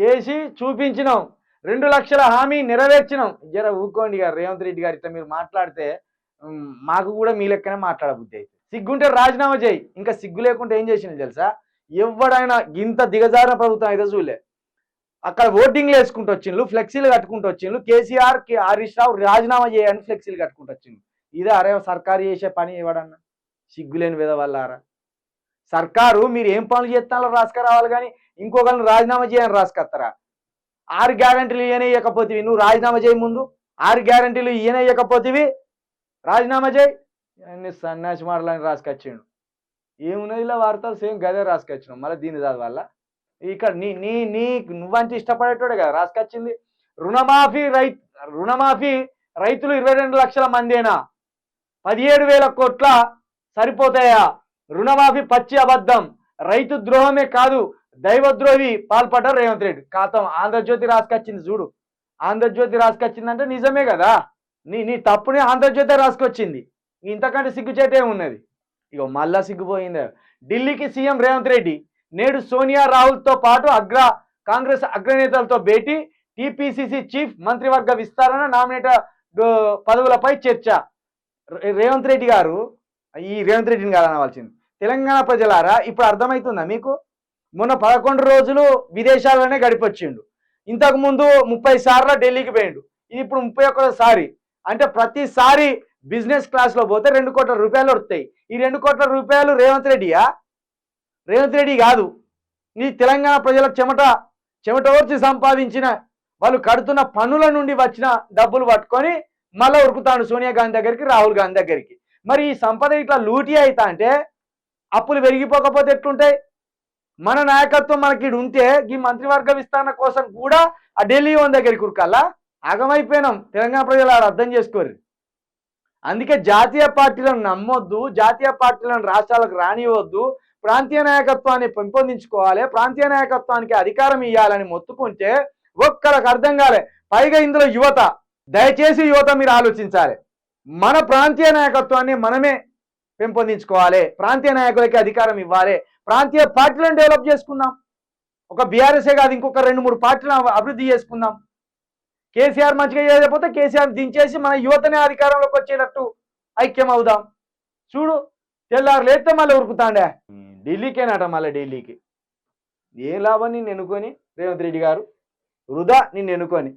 చేసి చూపించినాం. రెండు లక్షల హామీ నెరవేర్చినాం. జర ఊకోండి గారు రేవంత్ రెడ్డి గారు ఇట్లా మీరు మాట్లాడితే మాకు కూడా మీ లెక్కనే మాట్లాడబుద్ధి అయితే. సిగ్గుంటే రాజీనామా చేయి. ఇంకా సిగ్గు లేకుంటే ఏం చేసింది తెలుసా? ఎవడైనా ఇంత దిగజారిన ప్రభుత్వం అయితే చూలే అక్కడ ఓటింగ్లు వేసుకుంటూ వచ్చిండ్రు ఫ్లెక్సీలు కట్టుకుంటూ వచ్చిండ్రు కేసీఆర్కి హరీష్ రావు రాజీనామా చేయని ఫ్లెక్సీలు కట్టుకుంటూ వచ్చిండ్రు. ఇదే అరే సర్కారు చేసే పని ఇవ్వడన్నా సిగ్గులేని విధ వల్లారా సర్కారు మీరు ఏం పనులు చేస్తారో రాసుకురావాలి కానీ ఇంకొకరిని రాజీనామా చేయని రాసుకొస్తారా? ఆరు గ్యారంటీలు ఈయన నువ్వు రాజీనామా చేయి ముందు. ఆరు గ్యారంటీలు ఈయన రాజీనామా చేయి. అన్ని సన్యాసి మాటలని రాసుకొచ్చిండు. ఏమున్నది ఇలా వార్తలు సేమ్ గదే రాసుకొచ్చినాం మళ్ళీ దీని దాని వల్ల ఇక్కడ నీ నీ నీ నువ్వంటే ఇష్టపడేటోడే కదా రాసుకొచ్చింది. రుణమాఫీ రై రుణమాఫీ రైతులు ఇరవై రెండు లక్షల మందేనా? పదిహేడు వేల కోట్ల సరిపోతాయా? రుణమాఫీ పచ్చి అబద్ధం. రైతు ద్రోహమే కాదు దైవద్రోహి పాల్పడ్డారు రేవంత్ రెడ్డి. కాతం ఆంధ్రజ్యోతి రాసుకొచ్చింది చూడు. ఆంధ్రజ్యోతి రాసుకొచ్చిందంటే నిజమే కదా. నీ నీ తప్పునే ఆంధ్రజ్యోతి రాసుకొచ్చింది. ఇంతకంటే సిగ్గుచేటే ఉన్నది. ఇక మళ్ళా సిగ్గుపోయింది. ఢిల్లీకి సీఎం రేవంత్ రెడ్డి నేడు సోనియా రాహుల్తో పాటు అగ్ర కాంగ్రెస్ అగ్రనేతలతో భేటీ టీపీసీసీ చీఫ్ మంత్రివర్గ విస్తరణ నామినేటర్ పదవులపై చర్చ. రేవంత్ రెడ్డి గారు ఈ రేవంత్ రెడ్డిని కాదు అనవలసింది తెలంగాణ ప్రజలారా ఇప్పుడు అర్థమవుతుందా మీకు? మొన్న పదకొండు రోజులు విదేశాల్లోనే గడిపొచ్చిండు. ఇంతకుముందు ముప్పై సార్లు ఢిల్లీకి పోయిండు. ఇది ఇప్పుడు ముప్పై ఒక్కసారి అంటే ప్రతిసారి బిజినెస్ క్లాస్లో పోతే రెండు కోట్ల రూపాయలు వస్తాయి. ఈ రెండు కోట్ల రూపాయలు రేవంత్ రెడ్డియా? రేవంత్ రెడ్డి కాదు. నీ తెలంగాణ ప్రజల చెమట చెమట ఓర్చి సంపాదించిన వాళ్ళు కడుతున్న పనుల నుండి వచ్చిన డబ్బులు పట్టుకొని మళ్ళీ ఉరుకుతాడు సోనియా గాంధీ దగ్గరికి రాహుల్ గాంధీ దగ్గరికి. మరి ఈ సంపద ఇట్లా లూటీ అవుతా అంటే అప్పులు పెరిగిపోకపోతే ఎట్లుంటాయి? మన నాయకత్వం మనకి ఉంటే ఈ మంత్రివర్గ విస్తరణ కోసం కూడా ఆ ఢిల్లీ వన్ దగ్గరికి ఉరకాలా? ఆగమైపోయినాం. తెలంగాణ ప్రజలు ఆడ అర్థం చేసుకోరు. అందుకే జాతీయ పార్టీలను నమ్మొద్దు జాతీయ పార్టీలను రాష్ట్రాలకు రానివ్వద్దు. ప్రాంతీయ నాయకత్వాన్ని పెంపొందించుకోవాలి. ప్రాంతీయ నాయకత్వానికి అధికారం ఇవ్వాలని మొత్తుకుంటే ఒక్కరికి అర్థం కాలే. పైగా ఇందులో యువత. దయచేసి యువత మీరు ఆలోచించాలి. మన ప్రాంతీయ నాయకత్వాన్ని మనమే పెంపొందించుకోవాలి. ప్రాంతీయ నాయకులకి అధికారం ఇవ్వాలి. ప్రాంతీయ పార్టీలను డెవలప్ చేసుకుందాం. ఒక బీఆర్ఎస్ఏ కాదు ఇంకొక రెండు మూడు పార్టీలను అభివృద్ధి చేసుకుందాం. కేసీఆర్ మంచిగా చేయకపోతే కేసీఆర్ దించేసి మన యువతనే అధికారంలోకి వచ్చేటట్టు ఐక్యం అవుదాం చూడు తెల్లారు లేస్తే మళ్ళీ ఉరుకుతాండే. ఢిల్లీకేనట మళ్ళీ ఢిల్లీకి. ఏ లాభం నిన్ను ఎన్నుకొని? రేవంత్ రెడ్డి గారు. వృధా నిన్ను ఎన్నుకొని.